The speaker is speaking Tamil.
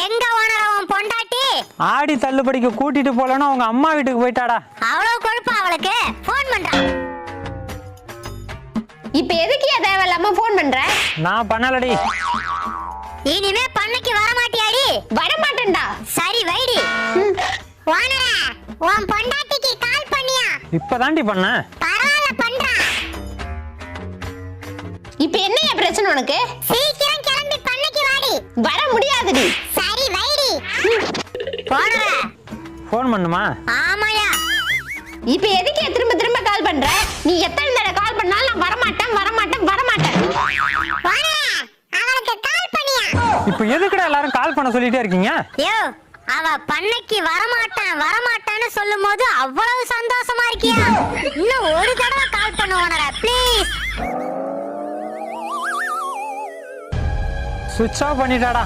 எங்க ஓனர் உன் பொண்டாட்டி? ஆடி தள்ளுபடிக்கு கூட்டிட்டு போலன்னு அவங்க அம்மா வீட்டுக்கு போயிட்டாடா. அவ்வளவு கொழுப்பா அவளுக்கு? ஃபோன் பண்றான் இப்ப எதுக்கு ஏன் தேவையில்லாம ஃபோன் பண்ற? நான் பண்ணலடி. இனிமே பண்ணைக்கு வர மாட்டியாடி வர மாட்டேன்டா சரி வைடி ஓனரா உன் பொண்டாட்டிக்கு கால் பண்ணியா? இப்பதாண்டி பண்ணேன் பரவாயில்ல பண்றான் இப்ப என்னையா பிரச்சனை உனக்கு? சீக்கிரம் கிளம்பி பண்ணைக்கு வாடி. வர முடியாதுடி. ஃபோன் பண்ணுமா? ஆமாயா இப்ப எதுக்கு திரும்ப திரும்ப கால் பண்ற? நீ எத்தனை தடவை கால் பண்ணாலும் நான் வரமாட்டேன் வரமாட்டேன் வரமாட்டேன். அவளுக்கு கால் பண்ணியா? இப்போ எதுக்குடா எல்லாரும் கால் பண்ண சொல்லிட்டே இருக்கீங்க? யோ அவ பண்ணைக்கு வரமாட்டான் வரமாட்டான்னு சொல்லும் போது அவ்வளவு சந்தோஷமா இருக்கியா? இன்னும் ஒரு தடவை கால் பண்ணு ஓனரா ப்ளீஸ் சுவிட்ச் ஆஃப் பண்ணிட்டாடா.